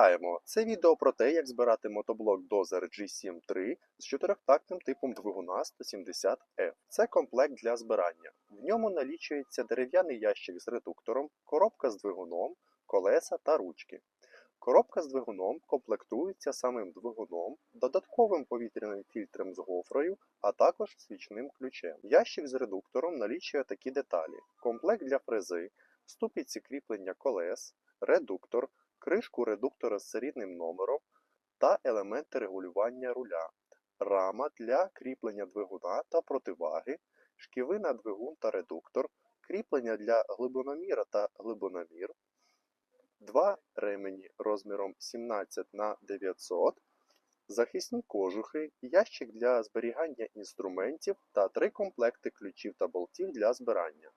Вітаємо! Це відео про те, як збирати мотоблок Dozer G7 III з чотирьохтактним типом двигуна 170F. Це комплект для збирання. В ньому налічується дерев'яний ящик з редуктором, коробка з двигуном, колеса та ручки. Коробка з двигуном комплектується самим двигуном, додатковим повітряним фільтром з гофрою, а також свічним ключем. Ящик з редуктором налічує такі деталі: комплект для фрези, ступиці кріплення колес, редуктор, кришку редуктора з серійним номером та елементи регулювання руля, рама для кріплення двигуна та противаги, шківи на двигун та редуктор, кріплення для глибиноміра та глибиномір, два ремені розміром 17 на 900 захисні кожухи, ящик для зберігання інструментів та три комплекти ключів та болтів для збирання.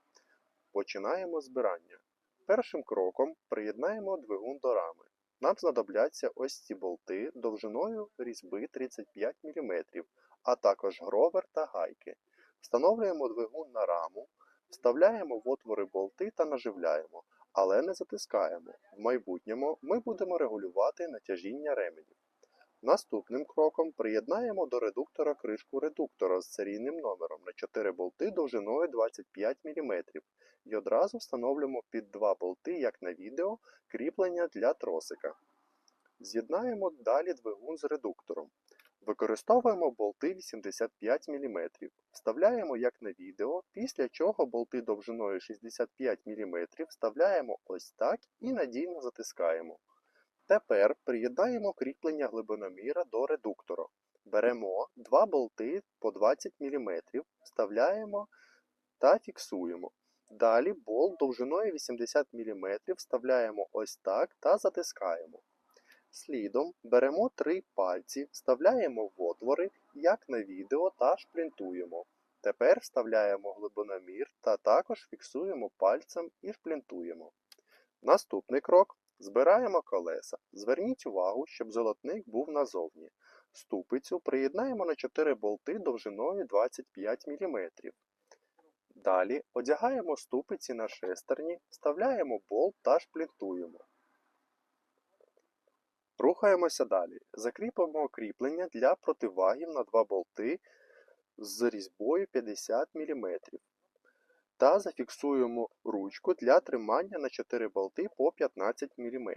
Починаємо збирання. Першим кроком приєднаємо двигун до рами. Нам знадобляться ось ці болти довжиною різьби 35 мм, а також гровер та гайки. Встановлюємо двигун на раму, вставляємо в отвори болти та наживляємо, але не затискаємо. В майбутньому ми будемо регулювати натяжіння ременів. Наступним кроком приєднаємо до редуктора кришку редуктора з серійним номером на 4 болти довжиною 25 мм і одразу встановлюємо під два болти, як на відео, кріплення для тросика. З'єднаємо далі двигун з редуктором. Використовуємо болти 85 мм. Вставляємо як на відео, після чого болти довжиною 65 мм вставляємо ось так і надійно затискаємо. Тепер приєднаємо кріплення глибиноміра до редуктора. Беремо два болти по 20 мм, вставляємо та фіксуємо. Далі болт довжиною 80 мм вставляємо ось так та затискаємо. Слідом беремо три пальці, вставляємо в отвори, як на відео, та шплінтуємо. Тепер вставляємо глибиномір та також фіксуємо пальцем і шплінтуємо. Наступний крок збираємо колеса. Зверніть увагу, щоб золотник був назовні. Ступицю приєднаємо на 4 болти довжиною 25 мм. Далі одягаємо ступиці на шестерні, вставляємо болт та шплінтуємо. Рухаємося далі. Закріпимо кріплення для противагів на два болти з різьбою 50 мм. Та зафіксуємо ручку для тримання на 4 болти по 15 мм.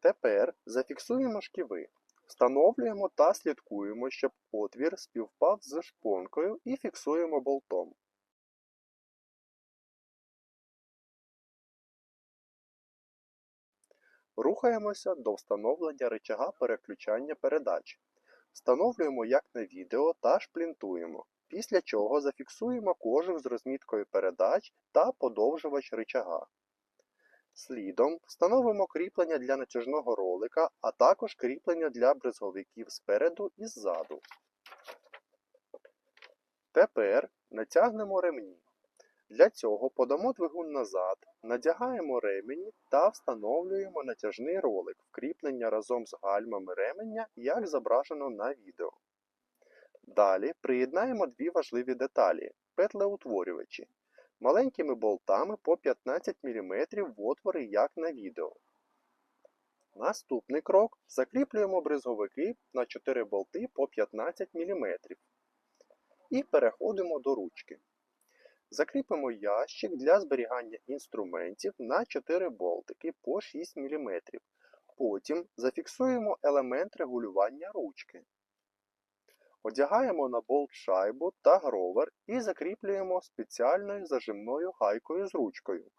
Тепер зафіксуємо шківи. Встановлюємо та слідкуємо, щоб отвір співпав з шпонкою і фіксуємо болтом. Рухаємося до встановлення рычага переключання передач. Встановлюємо як на відео та шплінтуємо, після чого зафіксуємо кожух з розміткою передач та подовжувач рычага. Слідом встановимо кріплення для натяжного ролика, а також кріплення для бризговиків спереду і ззаду. Тепер натягнемо ремні. Для цього подамо двигун назад, надягаємо ремені та встановлюємо натяжний ролик вкріплення разом з гальмами ременя, як зображено на відео. Далі приєднаємо дві важливі деталі петлеутворювачі маленькими болтами по 15 мм в отвори, як на відео. Наступний крок закріплюємо бризговики на 4 болти по 15 мм. І переходимо до ручки. Закріпимо ящик для зберігання інструментів на 4 болтики по 6 мм. Потім зафіксуємо елемент регулювання ручки. Одягаємо на болт шайбу та гровер і закріплюємо спеціальною зажимною гайкою з ручкою.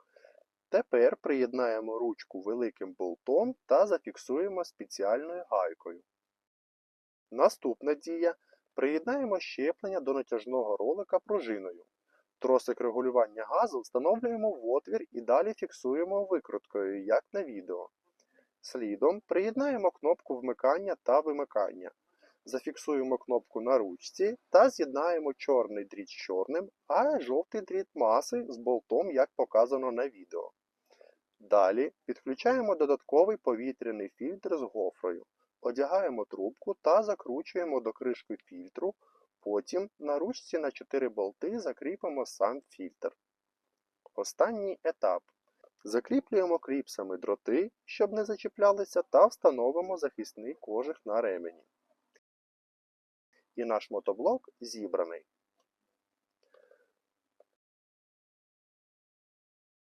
Тепер приєднаємо ручку великим болтом та зафіксуємо спеціальною гайкою. Наступна дія приєднаємо щеплення до натяжного ролика пружиною. Тросик регулювання газу встановлюємо в отвір і далі фіксуємо викруткою, як на відео. Слідом приєднаємо кнопку вмикання та вимикання. Зафіксуємо кнопку на ручці та з'єднаємо чорний дріт з чорним, а жовтий дріт маси з болтом, як показано на відео. Далі підключаємо додатковий повітряний фільтр з гофрою. Одягаємо трубку та закручуємо до кришки фільтру. Потім на ручці на 4 болти закріпимо сам фільтр. Останній етап. Закріплюємо кліпсами дроти, щоб не зачіплялися, та встановимо захисний кожух на ремені. І наш мотоблок зібраний.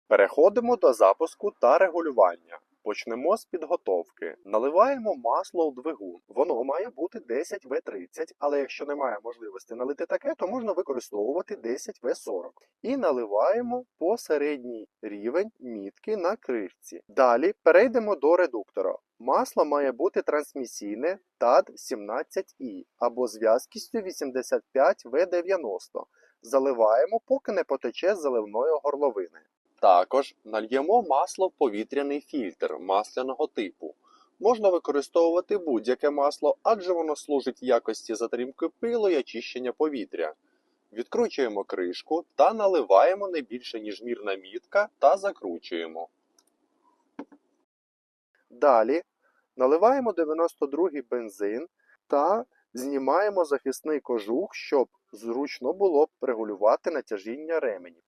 Переходимо до запуску та регулювання. Почнемо з підготовки. Наливаємо масло у двигун. Воно має бути 10В30, але якщо немає можливості налити таке, то можна використовувати 10В40. І наливаємо по середній рівень мітки на кришці. Далі перейдемо до редуктора. Масло має бути трансмісійне TAD 17i або з в'язкістю 85В90. Заливаємо, поки не потече заливної горловини. Також нальємо масло в повітряний фільтр масляного типу. Можна використовувати будь-яке масло, адже воно служить якості затримки пилу і очищення повітря. Відкручуємо кришку та наливаємо не більше, ніж мірна мітка та закручуємо. Далі наливаємо 92-й бензин та знімаємо захисний кожух, щоб зручно було регулювати натяжіння ременів.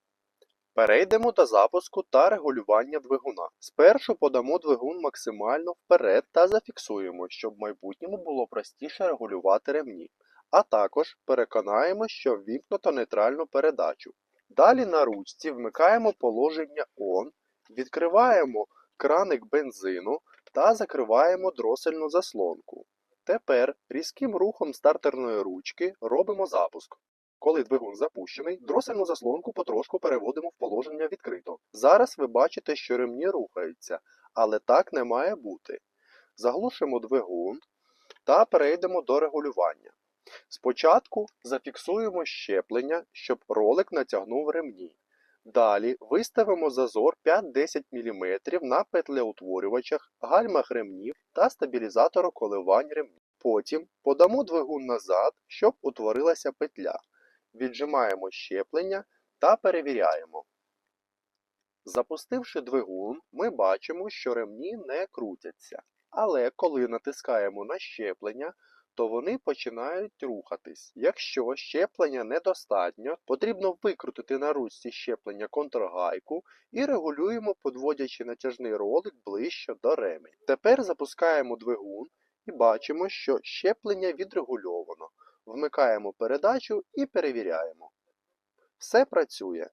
Перейдемо до запуску та регулювання двигуна. Спершу подамо двигун максимально вперед та зафіксуємо, щоб в майбутньому було простіше регулювати ремні. А також переконаємо, що ввімкнуто нейтральну передачу. Далі на ручці вмикаємо положення ON, відкриваємо краник бензину та закриваємо дросельну заслонку. Тепер різким рухом стартерної ручки робимо запуск. Коли двигун запущений, дросельну заслонку потрошку переводимо в положення відкрито. Зараз ви бачите, що ремні рухаються, але так не має бути. Заглушимо двигун та перейдемо до регулювання. Спочатку зафіксуємо щеплення, щоб ролик натягнув ремні. Далі виставимо зазор 5-10 мм на петлеутворювачах, гальмах ремнів та стабілізатору коливань ремнів. Потім подамо двигун назад, щоб утворилася петля. Віджимаємо щеплення та перевіряємо. Запустивши двигун, ми бачимо, що ремні не крутяться. Але коли натискаємо на щеплення, то вони починають рухатись. Якщо щеплення недостатньо, потрібно викрутити на ручці щеплення контргайку і регулюємо, подводячи натяжний ролик ближче до ремень. Тепер запускаємо двигун і бачимо, що щеплення відрегульовано. Вмикаємо передачу і перевіряємо. Все працює.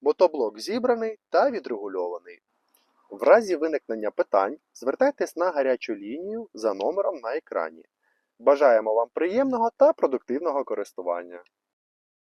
Мотоблок зібраний та відрегульований. В разі виникнення питань звертайтесь на гарячу лінію за номером на екрані. Бажаємо вам приємного та продуктивного користування.